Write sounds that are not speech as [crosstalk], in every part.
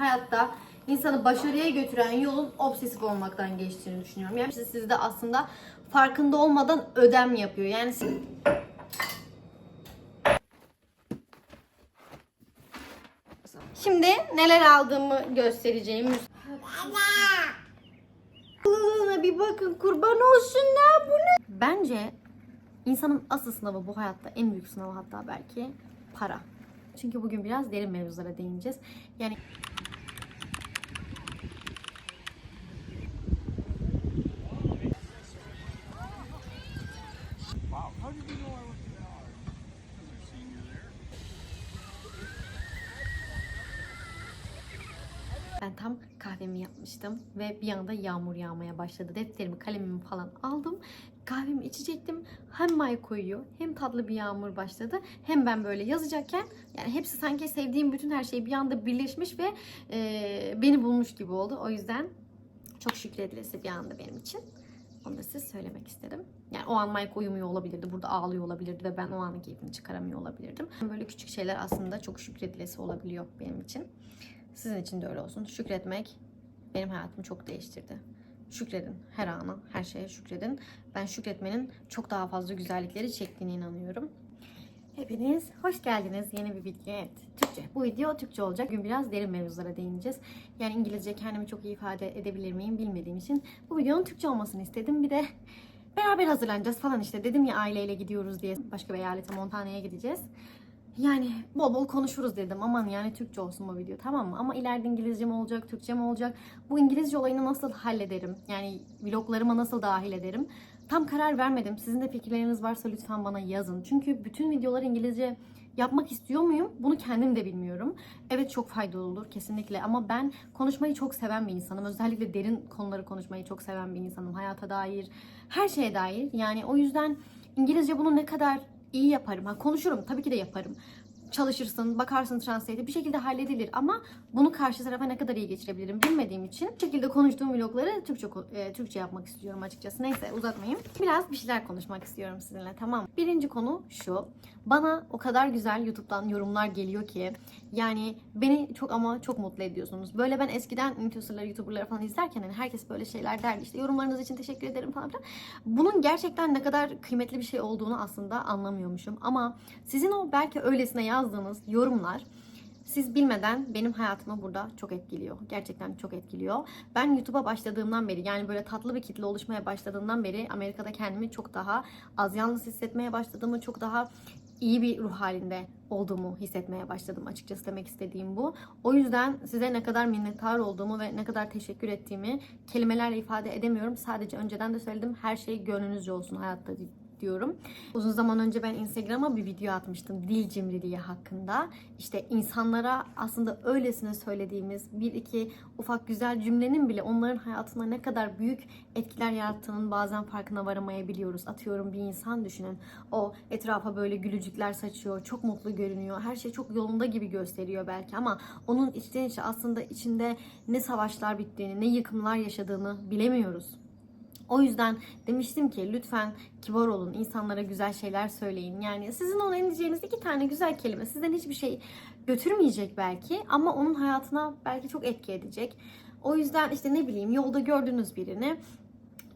Hayatta insanı başarıya götüren yolun obsesif olmaktan geçtiğini düşünüyorum. Yani sizde aslında farkında olmadan ödem yapıyor. Yani siz- Şimdi neler aldığımı göstereceğim. Allah'ına bir bakın kurban olsun ne bu ne? Bence insanın asıl sınavı bu hayatta en büyük sınavı hatta belki para. Çünkü bugün biraz derin mevzulara değineceğiz. Yani Ben tam yapmıştım ve bir anda yağmur yağmaya başladı. Defterimi, kalemimi falan aldım. Kahvemi içecektim. Hem may koyuyor hem tatlı bir yağmur başladı. Hem ben böyle yazacakken yani hepsi sanki sevdiğim bütün her şey bir anda birleşmiş ve e, beni bulmuş gibi oldu. O yüzden çok şükredilesi bir anda benim için. Onu da size söylemek istedim. Yani o an Mike uyumuyor olabilirdi. Burada ağlıyor olabilirdi ve ben o anın keyfini çıkaramıyor olabilirdim. Böyle küçük şeyler aslında çok şükredilesi olabiliyor benim için. Sizin için de öyle olsun. Şükretmek benim hayatımı çok değiştirdi. Şükredin. Her ana, her şeye şükredin. Ben şükretmenin çok daha fazla güzellikleri çektiğine inanıyorum. Hepiniz hoş geldiniz yeni bir video. Evet, Türkçe. Bu video Türkçe olacak. Bugün biraz derin mevzulara değineceğiz. Yani İngilizce kendimi çok iyi ifade edebilir miyim bilmediğim için bu videonun Türkçe olmasını istedim. Bir de beraber hazırlanacağız falan işte. Dedim ya aileyle gidiyoruz diye. Başka bir eyalete Montana'ya gideceğiz. Yani bol bol konuşuruz dedim. Aman yani Türkçe olsun bu video tamam mı? Ama ileride İngilizce mi olacak, Türkçe mi olacak? Bu İngilizce olayını nasıl hallederim? Yani vloglarıma nasıl dahil ederim? Tam karar vermedim. Sizin de fikirleriniz varsa lütfen bana yazın. Çünkü bütün videoları İngilizce yapmak istiyor muyum? Bunu kendim de bilmiyorum. Evet çok faydalı olur kesinlikle ama ben konuşmayı çok seven bir insanım. Özellikle derin konuları konuşmayı çok seven bir insanım. Hayata dair, her şeye dair. Yani o yüzden İngilizce bunu ne kadar iyi yaparım. Ha, konuşurum tabii ki de yaparım. Çalışırsın, bakarsın translate'e bir şekilde halledilir ama bunu karşı tarafa ne kadar iyi geçirebilirim bilmediğim için bu şekilde konuştuğum vlogları Türkçe e, Türkçe yapmak istiyorum açıkçası. Neyse uzatmayayım. Biraz bir şeyler konuşmak istiyorum sizinle tamam. mı? Birinci konu şu. Bana o kadar güzel YouTube'dan yorumlar geliyor ki yani beni çok ama çok mutlu ediyorsunuz. Böyle ben eskiden influencerları, YouTuber'ları falan izlerken hani herkes böyle şeyler derdi. İşte yorumlarınız için teşekkür ederim falan filan. Bunun gerçekten ne kadar kıymetli bir şey olduğunu aslında anlamıyormuşum. Ama sizin o belki öylesine yazdığınız yorumlar siz bilmeden benim hayatımı burada çok etkiliyor. Gerçekten çok etkiliyor. Ben YouTube'a başladığımdan beri yani böyle tatlı bir kitle oluşmaya başladığımdan beri Amerika'da kendimi çok daha az yalnız hissetmeye başladığımı, çok daha iyi bir ruh halinde olduğumu hissetmeye başladım açıkçası demek istediğim bu. O yüzden size ne kadar minnettar olduğumu ve ne kadar teşekkür ettiğimi kelimelerle ifade edemiyorum. Sadece önceden de söyledim her şey gönlünüzce olsun hayatta diyorum. Uzun zaman önce ben Instagram'a bir video atmıştım dil cimriliği hakkında. İşte insanlara aslında öylesine söylediğimiz bir iki ufak güzel cümlenin bile onların hayatına ne kadar büyük etkiler yarattığının bazen farkına varamayabiliyoruz. Atıyorum bir insan düşünün. O etrafa böyle gülücükler saçıyor, çok mutlu görünüyor. Her şey çok yolunda gibi gösteriyor belki ama onun içten içe aslında içinde ne savaşlar bittiğini, ne yıkımlar yaşadığını bilemiyoruz. O yüzden demiştim ki lütfen kibar olun, insanlara güzel şeyler söyleyin. Yani sizin ona diyeceğiniz iki tane güzel kelime sizden hiçbir şey götürmeyecek belki ama onun hayatına belki çok etki edecek. O yüzden işte ne bileyim yolda gördüğünüz birini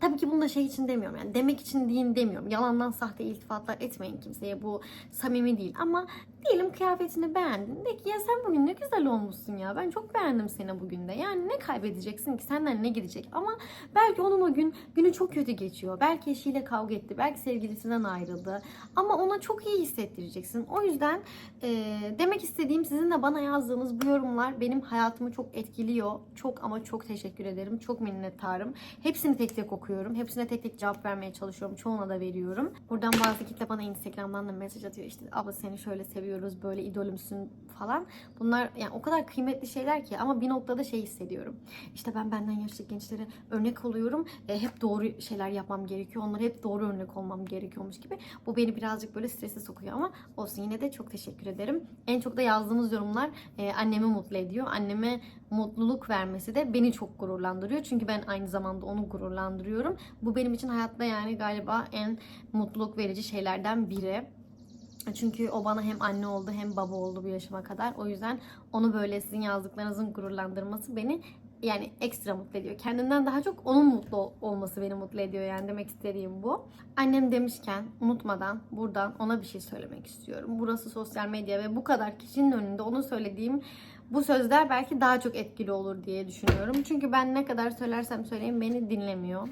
Tabii ki bunu da şey için demiyorum yani demek için deyin demiyorum. Yalandan sahte iltifatlar etmeyin kimseye bu samimi değil ama diyelim kıyafetini beğendin. De ki ya sen bugün ne güzel olmuşsun ya ben çok beğendim seni bugün de. Yani ne kaybedeceksin ki senden ne gidecek ama belki onun o gün günü çok kötü geçiyor. Belki eşiyle kavga etti. Belki sevgilisinden ayrıldı. Ama ona çok iyi hissettireceksin. O yüzden e, demek istediğim sizin de bana yazdığınız bu yorumlar benim hayatımı çok etkiliyor. Çok ama çok teşekkür ederim. Çok minnettarım. Hepsini tek tek okuyorum. Hepsine tek tek cevap vermeye çalışıyorum. Çoğuna da veriyorum. Buradan bazı kitle bana Instagram'dan da mesaj atıyor. İşte abla seni şöyle seviyoruz. Böyle idolümsün falan. Bunlar yani o kadar kıymetli şeyler ki ama bir noktada şey hissediyorum. İşte ben benden yaşlı gençlere örnek oluyorum. E, hep doğru şeyler yapmam gerekiyor. Onlara hep doğru örnek olmam gerekiyormuş gibi. Bu beni birazcık böyle strese sokuyor ama olsun yine de çok teşekkür ederim. En çok da yazdığınız yorumlar e, annemi mutlu ediyor. Anneme mutluluk vermesi de beni çok gururlandırıyor. Çünkü ben aynı zamanda onu gururlandırıyorum. Bu benim için hayatta yani galiba en mutluluk verici şeylerden biri. Çünkü o bana hem anne oldu hem baba oldu bu yaşıma kadar. O yüzden onu böyle sizin yazdıklarınızın gururlandırması beni yani ekstra mutlu ediyor. Kendimden daha çok onun mutlu ol- olması beni mutlu ediyor yani demek istediğim bu. Annem demişken unutmadan buradan ona bir şey söylemek istiyorum. Burası sosyal medya ve bu kadar kişinin önünde onu söylediğim bu sözler belki daha çok etkili olur diye düşünüyorum. Çünkü ben ne kadar söylersem söyleyeyim beni dinlemiyor.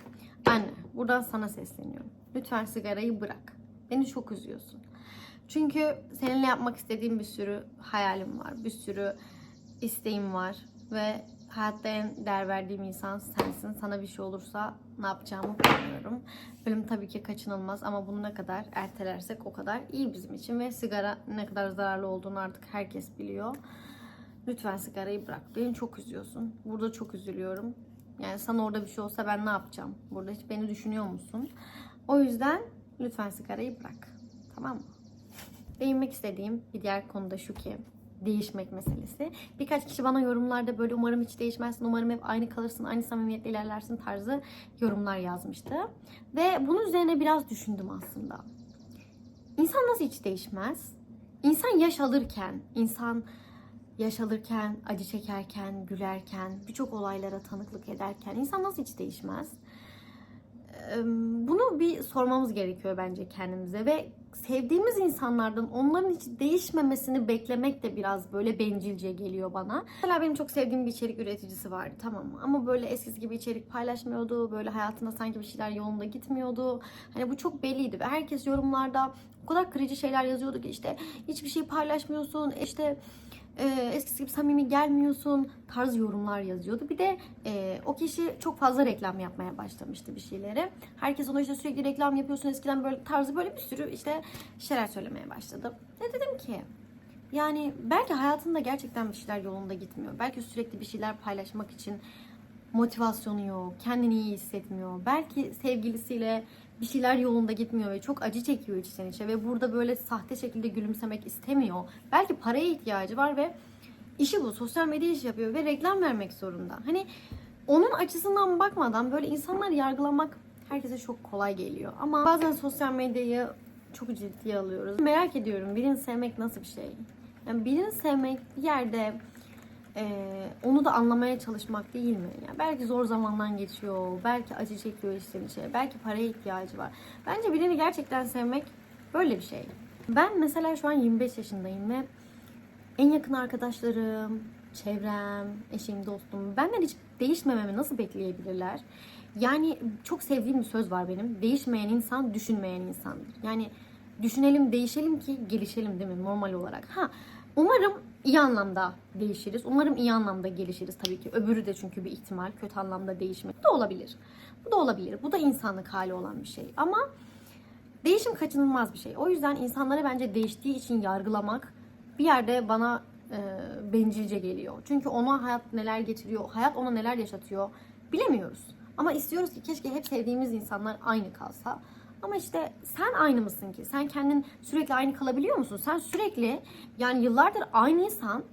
Anne buradan sana sesleniyorum. Lütfen sigarayı bırak. Beni çok üzüyorsun. Çünkü seninle yapmak istediğim bir sürü hayalim var. Bir sürü isteğim var. Ve hayatta en değer verdiğim insan sensin. Sana bir şey olursa ne yapacağımı bilmiyorum. Ölüm tabii ki kaçınılmaz ama bunu ne kadar ertelersek o kadar iyi bizim için. Ve sigara ne kadar zararlı olduğunu artık herkes biliyor. Lütfen sigarayı bırak. Beni çok üzüyorsun. Burada çok üzülüyorum. Yani sana orada bir şey olsa ben ne yapacağım? Burada hiç beni düşünüyor musun? O yüzden lütfen sigarayı bırak. Tamam mı? Değinmek istediğim bir diğer konu da şu ki değişmek meselesi. Birkaç kişi bana yorumlarda böyle umarım hiç değişmezsin, umarım hep aynı kalırsın, aynı samimiyetle ilerlersin tarzı yorumlar yazmıştı. Ve bunun üzerine biraz düşündüm aslında. İnsan nasıl hiç değişmez? İnsan yaş alırken, insan yaş alırken, acı çekerken, gülerken, birçok olaylara tanıklık ederken insan nasıl hiç değişmez? Bunu bir sormamız gerekiyor bence kendimize ve sevdiğimiz insanlardan onların hiç değişmemesini beklemek de biraz böyle bencilce geliyor bana. Mesela benim çok sevdiğim bir içerik üreticisi vardı tamam mı? Ama böyle eskisi gibi içerik paylaşmıyordu. Böyle hayatında sanki bir şeyler yolunda gitmiyordu. Hani bu çok belliydi ve herkes yorumlarda o kadar kırıcı şeyler yazıyordu ki işte hiçbir şey paylaşmıyorsun. işte e, eskisi gibi samimi gelmiyorsun tarzı yorumlar yazıyordu. Bir de e, o kişi çok fazla reklam yapmaya başlamıştı bir şeyleri. Herkes ona işte sürekli reklam yapıyorsun eskiden böyle tarzı böyle bir sürü işte şeyler söylemeye başladı. Ne dedim ki? Yani belki hayatında gerçekten bir şeyler yolunda gitmiyor. Belki sürekli bir şeyler paylaşmak için motivasyonu yok, kendini iyi hissetmiyor. Belki sevgilisiyle bir şeyler yolunda gitmiyor ve çok acı çekiyor içten içe ve burada böyle sahte şekilde gülümsemek istemiyor. Belki paraya ihtiyacı var ve işi bu. Sosyal medya işi yapıyor ve reklam vermek zorunda. Hani onun açısından bakmadan böyle insanları yargılamak herkese çok kolay geliyor. Ama bazen sosyal medyayı çok ciddiye alıyoruz. Merak ediyorum birini sevmek nasıl bir şey? Yani birini sevmek bir yerde ee, onu da anlamaya çalışmak değil mi? Yani belki zor zamandan geçiyor, belki acı çekiyor içten içe, belki paraya ihtiyacı var. Bence birini gerçekten sevmek böyle bir şey. Ben mesela şu an 25 yaşındayım ve en yakın arkadaşlarım, çevrem, eşim, dostum benden hiç değişmememi nasıl bekleyebilirler? Yani çok sevdiğim bir söz var benim. Değişmeyen insan düşünmeyen insandır. Yani düşünelim, değişelim ki gelişelim değil mi normal olarak? Ha, umarım iyi anlamda değişiriz. Umarım iyi anlamda gelişiriz tabii ki. Öbürü de çünkü bir ihtimal kötü anlamda değişmek. Bu da olabilir. Bu da olabilir. Bu da insanlık hali olan bir şey. Ama değişim kaçınılmaz bir şey. O yüzden insanları bence değiştiği için yargılamak bir yerde bana e, bencilce geliyor. Çünkü ona hayat neler getiriyor, hayat ona neler yaşatıyor bilemiyoruz. Ama istiyoruz ki keşke hep sevdiğimiz insanlar aynı kalsa. Ama işte sen aynı mısın ki? Sen kendin sürekli aynı kalabiliyor musun? Sen sürekli yani yıllardır aynıysan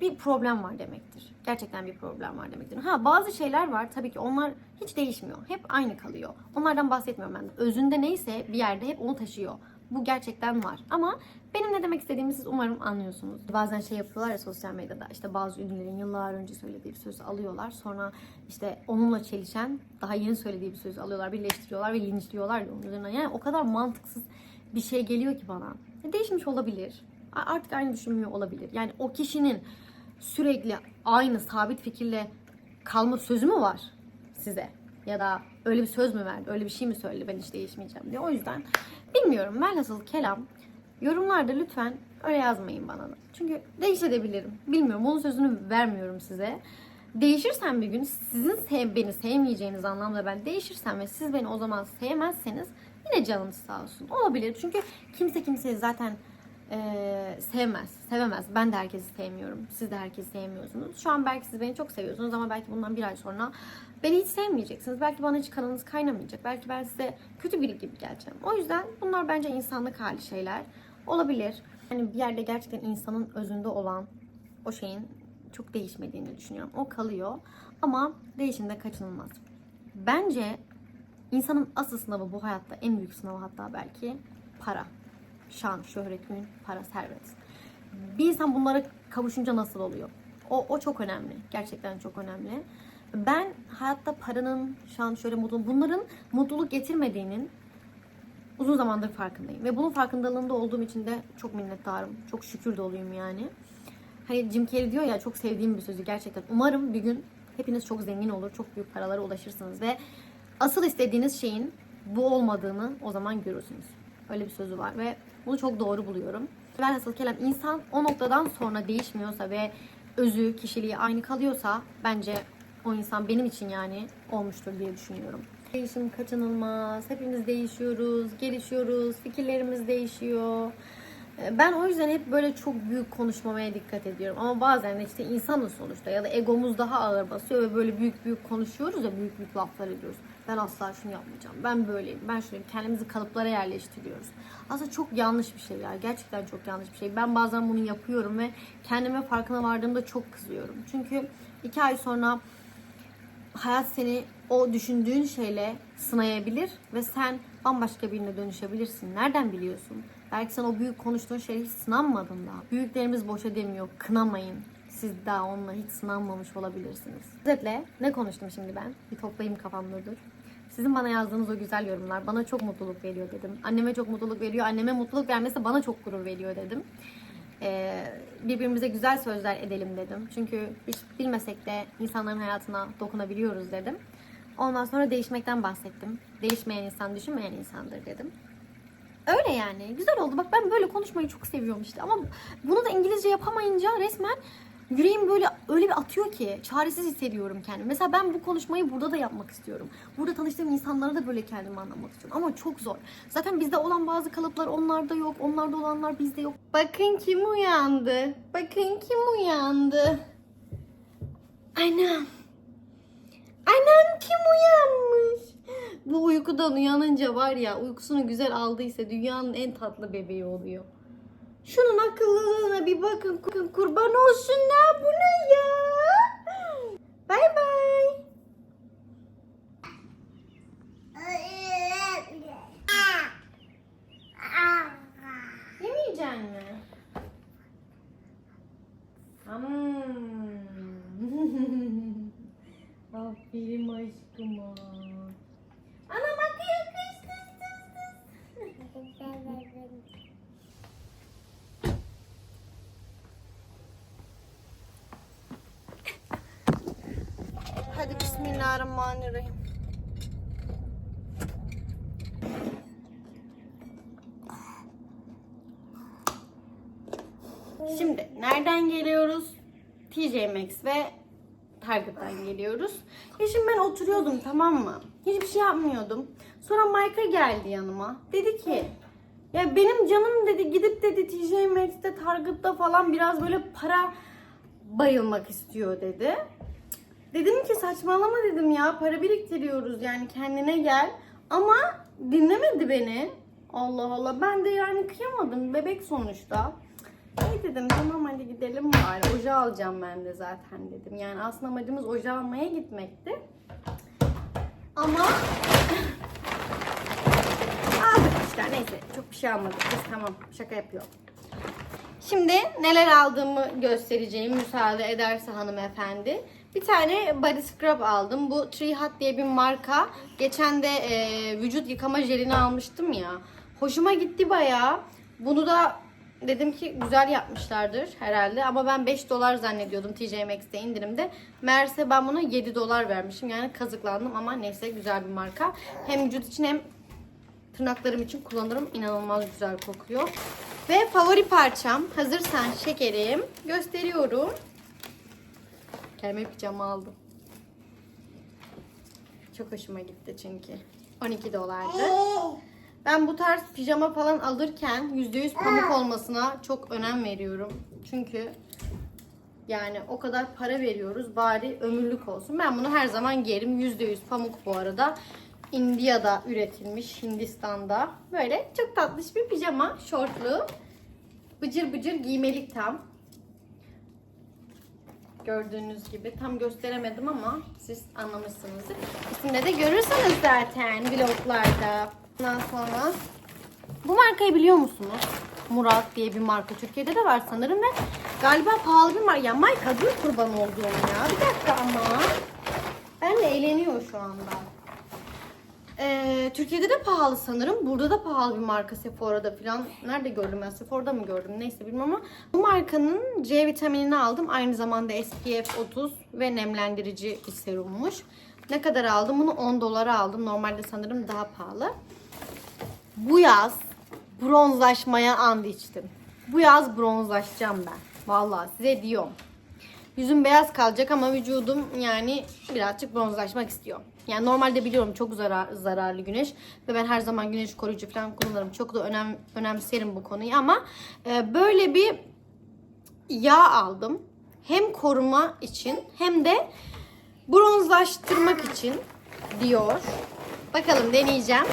bir problem var demektir. Gerçekten bir problem var demektir. Ha bazı şeyler var tabii ki onlar hiç değişmiyor. Hep aynı kalıyor. Onlardan bahsetmiyorum ben. de. Özünde neyse bir yerde hep onu taşıyor. Bu gerçekten var. Ama benim ne demek istediğimi siz umarım anlıyorsunuz. Bazen şey yapıyorlar ya sosyal medyada işte bazı ünlülerin yıllar önce söylediği bir sözü alıyorlar. Sonra işte onunla çelişen daha yeni söylediği bir sözü alıyorlar, birleştiriyorlar ve linçliyorlar ya onun. Yani o kadar mantıksız bir şey geliyor ki bana. E, Değişmiş olabilir. Artık aynı düşünmüyor olabilir. Yani o kişinin sürekli aynı sabit fikirle kalma sözü mü var size? Ya da öyle bir söz mü verdi? Öyle bir şey mi söyledi? Ben hiç değişmeyeceğim diye. O yüzden bilmiyorum. Ben nasıl kelam yorumlarda lütfen öyle yazmayın bana. Çünkü değişebilirim. Bilmiyorum. Bunun sözünü vermiyorum size. Değişirsem bir gün sizin sev beni sevmeyeceğiniz anlamda ben değişirsem ve siz beni o zaman sevmezseniz yine canınız sağ olsun. Olabilir. Çünkü kimse kimseyi zaten eee, sevmez, sevemez. Ben de herkesi sevmiyorum. Siz de herkesi sevmiyorsunuz. Şu an belki siz beni çok seviyorsunuz ama belki bundan bir ay sonra beni hiç sevmeyeceksiniz. Belki bana hiç kanınız kaynamayacak. Belki ben size kötü biri gibi geleceğim. O yüzden bunlar bence insanlık hali şeyler. Olabilir. Yani bir yerde gerçekten insanın özünde olan o şeyin çok değişmediğini düşünüyorum. O kalıyor ama değişim de kaçınılmaz. Bence insanın asıl sınavı bu hayatta en büyük sınavı hatta belki para. şan, şöhret, ün, para, servet. Bir insan bunlara kavuşunca nasıl oluyor? O, o çok önemli. Gerçekten çok önemli. Ben hayatta paranın, şan, şöyle mutluluk, bunların mutluluk getirmediğinin uzun zamandır farkındayım. Ve bunun farkındalığında olduğum için de çok minnettarım. Çok şükür doluyum yani. Hani Jim Carrey diyor ya çok sevdiğim bir sözü gerçekten. Umarım bir gün hepiniz çok zengin olur, çok büyük paralara ulaşırsınız ve asıl istediğiniz şeyin bu olmadığını o zaman görürsünüz. Öyle bir sözü var ve bunu çok doğru buluyorum. Velhasıl kelam insan o noktadan sonra değişmiyorsa ve özü, kişiliği aynı kalıyorsa bence o insan benim için yani olmuştur diye düşünüyorum. Değişim kaçınılmaz. Hepimiz değişiyoruz, gelişiyoruz, fikirlerimiz değişiyor. Ee, Ben o yüzden hep böyle çok büyük konuşmamaya dikkat ediyorum. Ama bazen de işte insanız sonuçta ya da egomuz daha ağır basıyor ve böyle büyük büyük konuşuyoruz ya büyük büyük laflar ediyoruz. Ben asla şunu yapmayacağım. Ben böyleyim. Ben şöyle kendimizi kalıplara yerleştiriyoruz. Aslında çok yanlış bir şey ya. Gerçekten çok yanlış bir şey. Ben bazen bunu yapıyorum ve kendime farkına vardığımda çok kızıyorum. Çünkü iki ay sonra hayat seni o düşündüğün şeyle sınayabilir ve sen bambaşka birine dönüşebilirsin. Nereden biliyorsun? Belki sen o büyük konuştuğun şey hiç sınanmadın daha. Büyüklerimiz boşa demiyor. Kınamayın. Siz daha onunla hiç sınanmamış olabilirsiniz. Özetle ne konuştum şimdi ben? Bir toplayayım kafamda dur. Sizin bana yazdığınız o güzel yorumlar bana çok mutluluk veriyor dedim. Anneme çok mutluluk veriyor. Anneme mutluluk vermesi bana çok gurur veriyor dedim. Ee, birbirimize güzel sözler edelim dedim. Çünkü hiç bilmesek de insanların hayatına dokunabiliyoruz dedim. Ondan sonra değişmekten bahsettim. Değişmeyen insan düşünmeyen insandır dedim. Öyle yani. Güzel oldu. Bak ben böyle konuşmayı çok seviyorum işte. Ama bunu da İngilizce yapamayınca resmen yüreğim böyle öyle bir atıyor ki çaresiz hissediyorum kendimi. Mesela ben bu konuşmayı burada da yapmak istiyorum. Burada tanıştığım insanlara da böyle kendimi anlamak istiyorum. Ama çok zor. Zaten bizde olan bazı kalıplar onlarda yok. Onlarda olanlar bizde yok. Bakın kim uyandı. Bakın kim uyandı. Anam. Anam kim uyanmış? Bu uykudan uyanınca var ya uykusunu güzel aldıysa dünyanın en tatlı bebeği oluyor. Şunun akıllılığına bir bakın. Kurban olsunlar buna ya. Bay bay. Yemeyecek mi? Hmm. [laughs] Aferin aşkıma. Ana bakıyor kız kız kız kız. Hadi bismillahirrahmanirrahim. Şimdi nereden geliyoruz? TJ Maxx ve Target'tan geliyoruz. Ya şimdi ben oturuyordum tamam mı? Hiçbir şey yapmıyordum. Sonra Mike'a geldi yanıma. Dedi ki ya benim canım dedi gidip dedi TJ Maxx'te Target'ta falan biraz böyle para bayılmak istiyor dedi. Dedim ki saçmalama dedim ya para biriktiriyoruz yani kendine gel. Ama dinlemedi beni. Allah Allah ben de yani kıyamadım bebek sonuçta. İyi dedim tamam hadi gidelim bari. Oje alacağım ben de zaten dedim. Yani aslında amacımız oje almaya gitmekti. Ama [laughs] aldık işte neyse çok bir şey almadık biz tamam şaka yapıyorum. Şimdi neler aldığımı göstereceğim müsaade ederse hanımefendi. Bir tane body scrub aldım. Bu Tree Hut diye bir marka. Geçen de e, vücut yıkama jelini almıştım ya. Hoşuma gitti bayağı. Bunu da dedim ki güzel yapmışlardır herhalde. Ama ben 5 dolar zannediyordum TJ Maxx'te indirimde. Meğerse ben buna 7 dolar vermişim. Yani kazıklandım ama neyse güzel bir marka. Hem vücut için hem tırnaklarım için kullanırım. İnanılmaz güzel kokuyor. Ve favori parçam hazırsan şekerim gösteriyorum. Kendime pijama aldım. Çok hoşuma gitti çünkü. 12 dolardı. Ben bu tarz pijama falan alırken %100 pamuk olmasına çok önem veriyorum. Çünkü yani o kadar para veriyoruz bari ömürlük olsun. Ben bunu her zaman giyerim. %100 pamuk bu arada. India'da üretilmiş Hindistan'da. Böyle çok tatlış bir pijama şortlu. Bıcır bıcır giymelik tam. Gördüğünüz gibi tam gösteremedim ama siz anlamışsınızdır. Üstünde de görürsünüz zaten vloglarda. Ondan sonra Bu markayı biliyor musunuz? Murat diye bir marka. Türkiye'de de var sanırım ve galiba pahalı bir marka. Ya marka dur kurban olduğum ya. Bir dakika ama. Ben de eğleniyor şu anda. Ee, Türkiye'de de pahalı sanırım. Burada da pahalı bir marka Sephora'da falan. Nerede gördüm ben? Sephora'da mı gördüm? Neyse bilmem ama. Bu markanın C vitaminini aldım. Aynı zamanda SPF 30 ve nemlendirici bir serummuş. Ne kadar aldım? Bunu 10 dolara aldım. Normalde sanırım daha pahalı. Bu yaz bronzlaşmaya and içtim. Bu yaz bronzlaşacağım ben. Vallahi size diyorum. Yüzüm beyaz kalacak ama vücudum yani birazcık bronzlaşmak istiyor. Yani normalde biliyorum çok zarar, zararlı güneş ve ben her zaman güneş koruyucu falan kullanırım. Çok da önem, önemserim bu konuyu ama e, böyle bir yağ aldım. Hem koruma için hem de bronzlaştırmak için diyor. Bakalım deneyeceğim.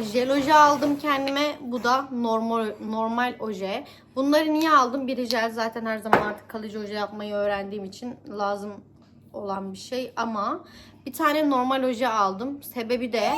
Jel oje aldım kendime. Bu da normal normal oje. Bunları niye aldım? Biri jel zaten her zaman artık kalıcı oje yapmayı öğrendiğim için lazım olan bir şey ama bir tane normal oje aldım. Sebebi de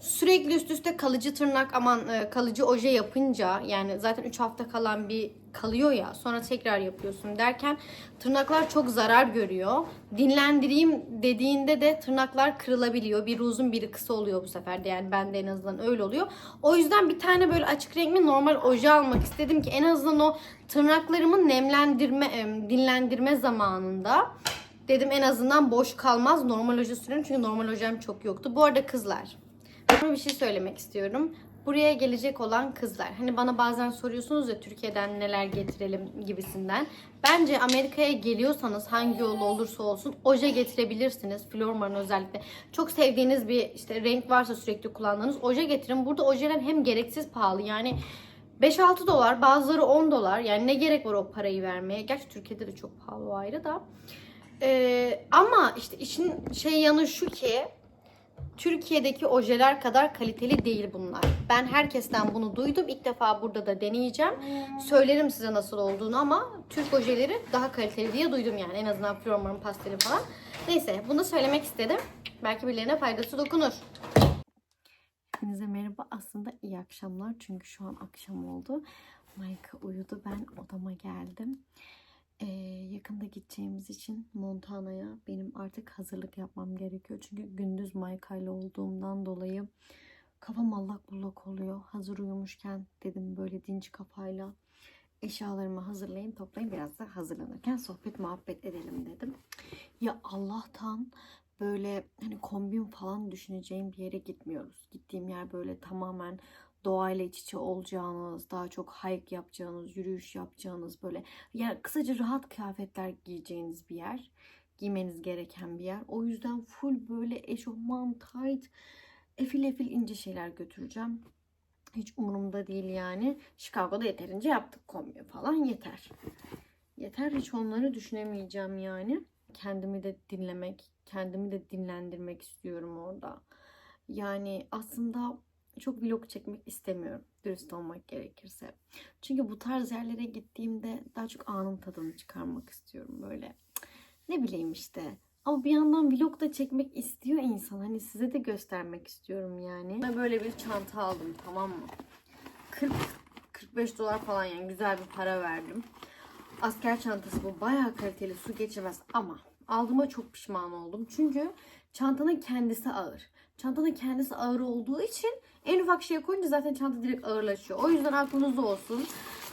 sürekli üst üste kalıcı tırnak aman e, kalıcı oje yapınca yani zaten 3 hafta kalan bir kalıyor ya sonra tekrar yapıyorsun derken tırnaklar çok zarar görüyor. Dinlendireyim dediğinde de tırnaklar kırılabiliyor. Biri uzun biri kısa oluyor bu sefer de yani bende en azından öyle oluyor. O yüzden bir tane böyle açık renkli normal oje almak istedim ki en azından o tırnaklarımın nemlendirme em, dinlendirme zamanında dedim en azından boş kalmaz normal oje sürerim çünkü normal ojem çok yoktu. Bu arada kızlar bir şey söylemek istiyorum. Buraya gelecek olan kızlar. Hani bana bazen soruyorsunuz ya Türkiye'den neler getirelim gibisinden. Bence Amerika'ya geliyorsanız hangi yolu olursa olsun oje getirebilirsiniz. Flormar'ın özellikle. Çok sevdiğiniz bir işte renk varsa sürekli kullandığınız oje getirin. Burada ojeler hem gereksiz pahalı yani 5-6 dolar bazıları 10 dolar. Yani ne gerek var o parayı vermeye. Gerçi Türkiye'de de çok pahalı o ayrı da. Ee, ama işte işin şey yanı şu ki Türkiye'deki ojeler kadar kaliteli değil bunlar. Ben herkesten bunu duydum. İlk defa burada da deneyeceğim. Söylerim size nasıl olduğunu ama Türk ojeleri daha kaliteli diye duydum yani. En azından Flormar'ın pasteli falan. Neyse bunu söylemek istedim. Belki birilerine faydası dokunur. Hepinize merhaba. Aslında iyi akşamlar. Çünkü şu an akşam oldu. Mayka uyudu. Ben odama geldim. Ee, yakında gideceğimiz için Montana'ya benim artık hazırlık yapmam gerekiyor. Çünkü gündüz Mayka ile olduğumdan dolayı kafam allak bullak oluyor. Hazır uyumuşken dedim böyle dinç kafayla eşyalarımı hazırlayayım toplayayım biraz da hazırlanırken sohbet muhabbet edelim dedim. Ya Allah'tan böyle hani kombin falan düşüneceğim bir yere gitmiyoruz. Gittiğim yer böyle tamamen doğayla iç içe olacağınız, daha çok hike yapacağınız, yürüyüş yapacağınız böyle yani kısaca rahat kıyafetler giyeceğiniz bir yer. Giymeniz gereken bir yer. O yüzden full böyle eşofman, tight, efil efil ince şeyler götüreceğim. Hiç umurumda değil yani. Chicago'da yeterince yaptık kombi falan yeter. Yeter hiç onları düşünemeyeceğim yani. Kendimi de dinlemek, kendimi de dinlendirmek istiyorum orada. Yani aslında çok vlog çekmek istemiyorum. Dürüst olmak gerekirse. Çünkü bu tarz yerlere gittiğimde daha çok anın tadını çıkarmak istiyorum böyle. Ne bileyim işte. Ama bir yandan vlog da çekmek istiyor insan. Hani size de göstermek istiyorum yani. Ben böyle bir çanta aldım tamam mı? 40 45 dolar falan yani güzel bir para verdim. Asker çantası bu. Bayağı kaliteli su geçirmez ama aldığıma çok pişman oldum. Çünkü çantanın kendisi ağır. Çantanın kendisi ağır olduğu için en ufak şeye koyunca zaten çanta direkt ağırlaşıyor. O yüzden aklınızda olsun.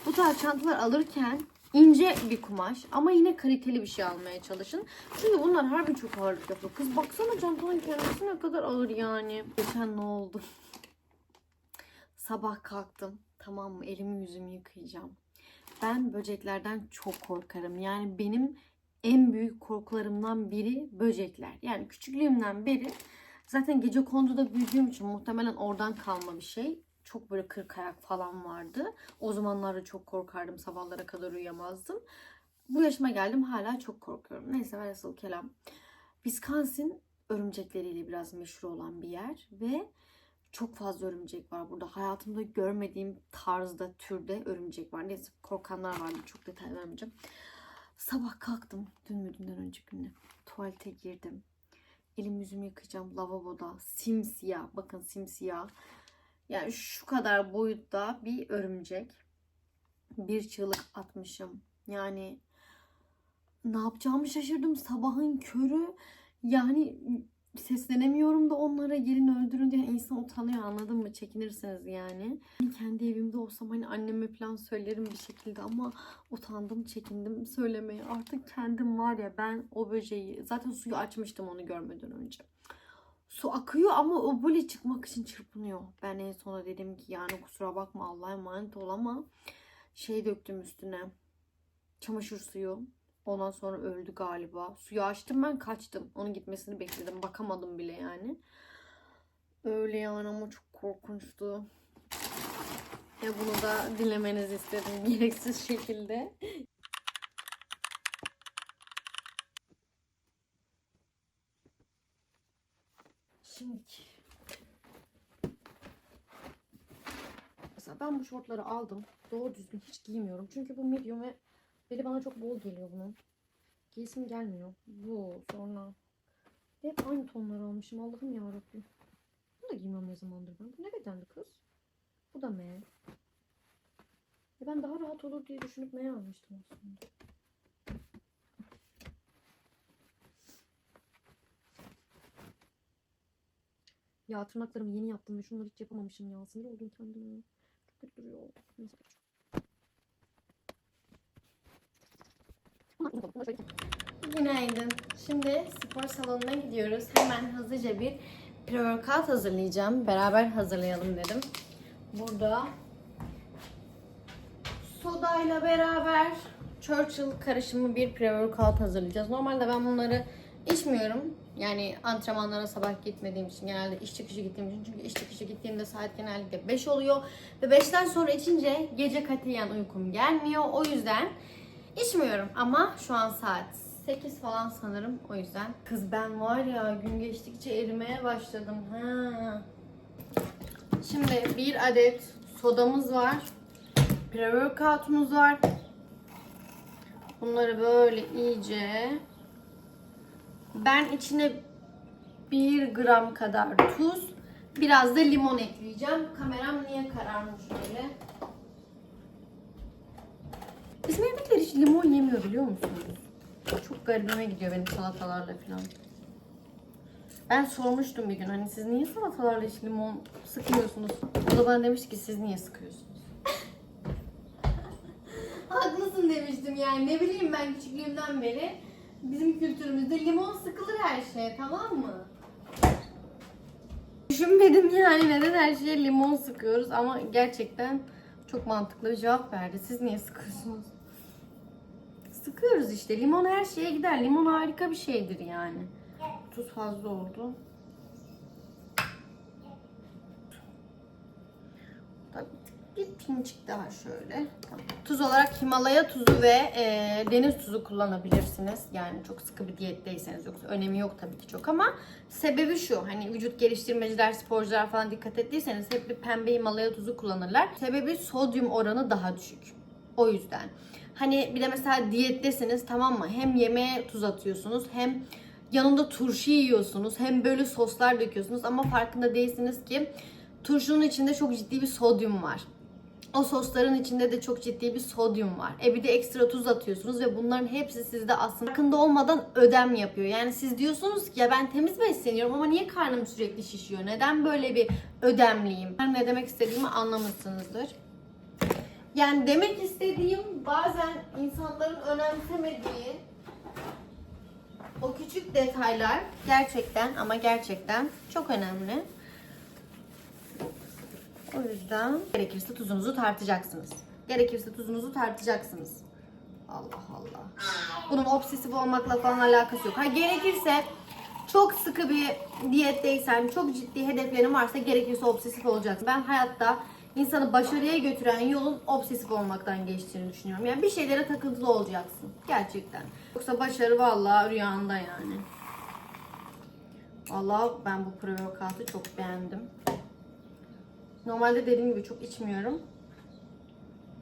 Bu tarz çantalar alırken ince bir kumaş ama yine kaliteli bir şey almaya çalışın. Çünkü bunlar harbi çok ağırlık yapıyor. Kız baksana çantanın kendisi ne kadar ağır yani. Geçen ne oldu? [laughs] Sabah kalktım. Tamam mı? Elimi yüzümü yıkayacağım. Ben böceklerden çok korkarım. Yani benim en büyük korkularımdan biri böcekler. Yani küçüklüğümden beri zaten gece konduda büyüdüğüm için muhtemelen oradan kalma bir şey. Çok böyle kırk ayak falan vardı. O zamanlarda çok korkardım. Sabahlara kadar uyuyamazdım. Bu yaşıma geldim hala çok korkuyorum. Neyse velhasıl kelam. Wisconsin örümcekleriyle biraz meşhur olan bir yer ve çok fazla örümcek var burada. Hayatımda görmediğim tarzda, türde örümcek var. Neyse korkanlar vardı. Çok detay vermeyeceğim. Sabah kalktım. Dün mü dünden önceki günde. Tuvalete girdim. Elim yüzümü yıkayacağım lavaboda. Simsiyah. Bakın simsiyah. Yani şu kadar boyutta bir örümcek. Bir çığlık atmışım. Yani ne yapacağımı şaşırdım. Sabahın körü. Yani seslenemiyorum da onlara gelin öldürün diye insan utanıyor anladın mı? Çekinirsiniz yani. Kendi evimde olsam hani anneme falan söylerim bir şekilde ama utandım, çekindim söylemeye. Artık kendim var ya ben o böceği zaten suyu açmıştım onu görmeden önce. Su akıyor ama o böyle çıkmak için çırpınıyor. Ben en sona dedim ki yani kusura bakma Allah'a emanet ol ama şey döktüm üstüne. Çamaşır suyu. Ondan sonra öldü galiba. Suyu açtım ben kaçtım. Onun gitmesini bekledim. Bakamadım bile yani. Öyle yani ama çok korkunçtu. Ve bunu da dinlemenizi istedim [laughs] gereksiz şekilde. Şimdi Mesela ben bu şortları aldım. Doğru düzgün hiç giymiyorum. Çünkü bu medium ve beli bana çok bol geliyor bunun. Giyesim gelmiyor. Bu sonra hep aynı tonları almışım. Allah'ım yarabbim. Bunu da giymem ne zamandır ben. Bu ne bedendi kız? Bu da M. E ben daha rahat olur diye düşünüp M almıştım aslında. Ya tırnaklarımı yeni yaptım ve şunları hiç yapamamışım ya. Sinir oldum kendime. Çok kötü duruyor. Neyse. Günaydın. Şimdi spor salonuna gidiyoruz. Hemen hızlıca bir pre-workout hazırlayacağım. Beraber hazırlayalım dedim. Burada sodayla beraber Churchill karışımı bir pre-workout hazırlayacağız. Normalde ben bunları içmiyorum. Yani antrenmanlara sabah gitmediğim için genelde iş çıkışı gittiğim için çünkü iş çıkışı gittiğimde saat genellikle 5 oluyor ve 5'ten sonra içince gece katiyen uykum gelmiyor. O yüzden içmiyorum ama şu an saat 8 falan sanırım o yüzden. Kız ben var ya gün geçtikçe erimeye başladım. Ha. Şimdi bir adet sodamız var. Pre-workout'umuz var. Bunları böyle iyice ben içine 1 gram kadar tuz, biraz da limon ekleyeceğim. Kameram niye kararmış böyle? Bizim evdekiler hiç limon yemiyor biliyor musunuz? Çok garibime gidiyor benim salatalarla falan. Ben sormuştum bir gün hani siz niye salatalarla hiç limon sıkmıyorsunuz? O da bana demişti ki siz niye sıkıyorsunuz? [laughs] Haklısın demiştim yani ne bileyim ben küçüklüğümden beri bizim kültürümüzde limon sıkılır her şeye tamam mı? Düşünmedim yani neden her şeye limon sıkıyoruz ama gerçekten çok mantıklı bir cevap verdi. Siz niye sıkıyorsunuz? Sıkıyoruz işte. Limon her şeye gider. Limon harika bir şeydir yani. Tuz fazla oldu. Bir pincik daha şöyle. Tuz olarak Himalaya tuzu ve e, deniz tuzu kullanabilirsiniz. Yani çok sıkı bir diyetteyseniz yoksa önemi yok tabii ki çok ama sebebi şu. Hani vücut geliştirmeciler, sporcular falan dikkat ettiyseniz hep bir pembe Himalaya tuzu kullanırlar. Sebebi sodyum oranı daha düşük. O yüzden. Hani bir de mesela diyettesiniz tamam mı? Hem yemeğe tuz atıyorsunuz hem yanında turşu yiyorsunuz hem böyle soslar döküyorsunuz ama farkında değilsiniz ki turşunun içinde çok ciddi bir sodyum var. O sosların içinde de çok ciddi bir sodyum var. E bir de ekstra tuz atıyorsunuz ve bunların hepsi sizde aslında farkında olmadan ödem yapıyor. Yani siz diyorsunuz ki ya ben temiz besleniyorum ama niye karnım sürekli şişiyor? Neden böyle bir ödemliyim? Ne demek istediğimi anlamışsınızdır. Yani demek istediğim bazen insanların önemsemediği o küçük detaylar gerçekten ama gerçekten çok önemli. O yüzden gerekirse tuzunuzu tartacaksınız. Gerekirse tuzunuzu tartacaksınız. Allah Allah. Bunun obsesif olmakla falan alakası yok. Ha gerekirse çok sıkı bir diyetteysen, çok ciddi hedeflerin varsa gerekirse obsesif olacaksın. Ben hayatta insanı başarıya götüren yolun obsesif olmaktan geçtiğini düşünüyorum. Yani bir şeylere takıntılı olacaksın. Gerçekten. Yoksa başarı vallahi rüyanda yani. Vallahi ben bu pre-workout'ı çok beğendim. Normalde dediğim gibi çok içmiyorum.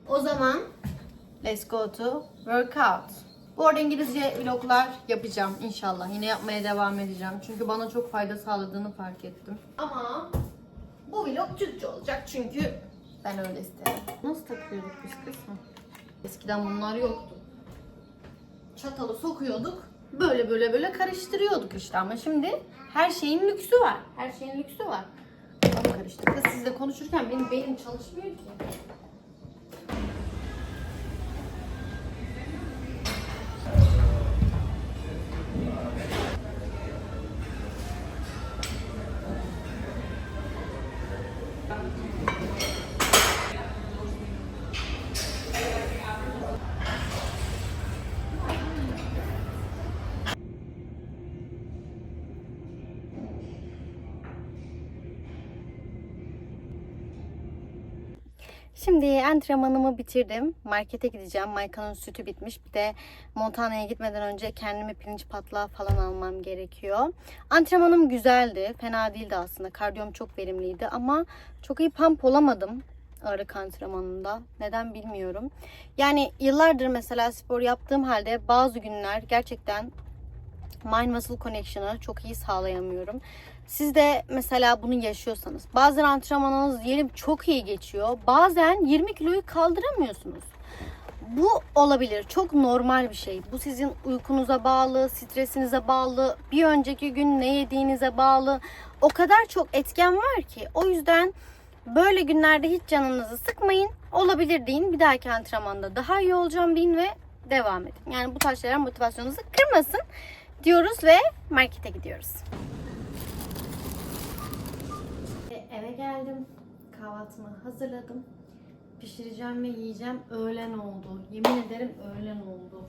O zaman let's go to workout. Bu arada İngilizce vloglar yapacağım inşallah. Yine yapmaya devam edeceğim. Çünkü bana çok fayda sağladığını fark ettim. Ama bu vlog Türkçe olacak çünkü ben öyle istedim. Nasıl takıyorduk biz kız? Hı. Eskiden bunlar yoktu. Çatalı sokuyorduk. Böyle böyle böyle karıştırıyorduk işte ama şimdi her şeyin lüksü var. Her şeyin lüksü var. Ama karıştı. Kız sizle konuşurken benim beynim çalışmıyor ki. Şimdi antrenmanımı bitirdim. Markete gideceğim. Mayka'nın sütü bitmiş. Bir de Montana'ya gitmeden önce kendime pirinç patlağı falan almam gerekiyor. Antrenmanım güzeldi. Fena değildi aslında. Kardiyom çok verimliydi ama çok iyi pump olamadım ağırlık antrenmanında. Neden bilmiyorum. Yani yıllardır mesela spor yaptığım halde bazı günler gerçekten mind muscle connection'ı çok iyi sağlayamıyorum. Siz de mesela bunu yaşıyorsanız bazen antrenmanınız diyelim çok iyi geçiyor. Bazen 20 kiloyu kaldıramıyorsunuz. Bu olabilir. Çok normal bir şey. Bu sizin uykunuza bağlı, stresinize bağlı, bir önceki gün ne yediğinize bağlı. O kadar çok etken var ki. O yüzden böyle günlerde hiç canınızı sıkmayın. Olabilir deyin. Bir dahaki antrenmanda daha iyi olacağım deyin ve devam edin. Yani bu tarz şeyler motivasyonunuzu kırmasın diyoruz ve markete gidiyoruz. Geldim. Kahvaltımı hazırladım. Pişireceğim ve yiyeceğim. Öğlen oldu. Yemin ederim öğlen oldu.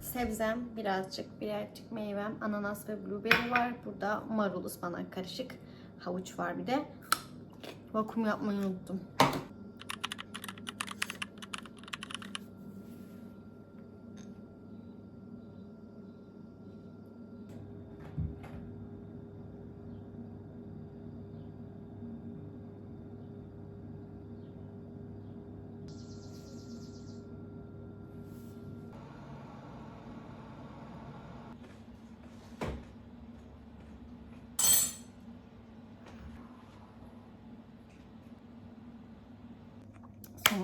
Sebzem birazcık, birazcık meyvem, ananas ve blueberry var. Burada marul, ıspanak karışık. Havuç var bir de. Vakum yapmayı unuttum.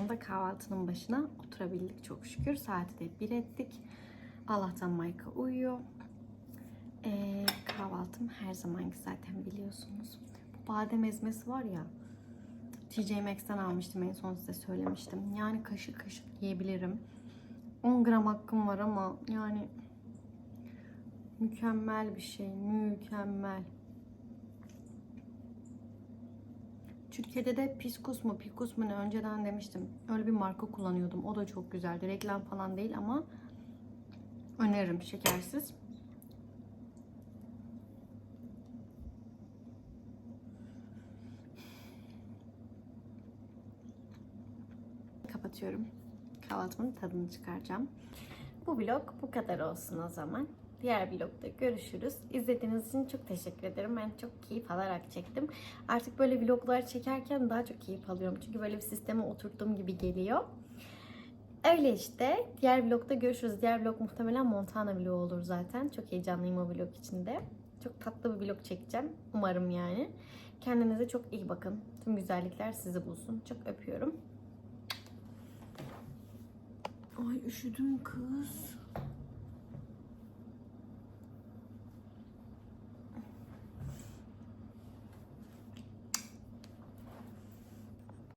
Sonunda kahvaltının başına oturabildik çok şükür. Saati de bir ettik. Allah'tan Mayka uyuyor. Ee, kahvaltım her zamanki zaten biliyorsunuz. Bu badem ezmesi var ya. TJ Maxx'ten almıştım en son size söylemiştim. Yani kaşık kaşık yiyebilirim. 10 gram hakkım var ama yani mükemmel bir şey. Mükemmel. Türkiye'de de Piskus mu Pikus mu ne önceden demiştim. Öyle bir marka kullanıyordum. O da çok güzeldi. Reklam falan değil ama öneririm şekersiz. Kapatıyorum. Kahvaltımın tadını çıkaracağım. Bu vlog bu kadar olsun o zaman. Diğer vlogda görüşürüz. İzlediğiniz için çok teşekkür ederim. Ben çok keyif alarak çektim. Artık böyle vloglar çekerken daha çok keyif alıyorum. Çünkü böyle bir sisteme oturttuğum gibi geliyor. Öyle işte. Diğer vlogda görüşürüz. Diğer vlog muhtemelen Montana vlogu olur zaten. Çok heyecanlıyım o vlog içinde. Çok tatlı bir vlog çekeceğim. Umarım yani. Kendinize çok iyi bakın. Tüm güzellikler sizi bulsun. Çok öpüyorum. Ay üşüdüm kız.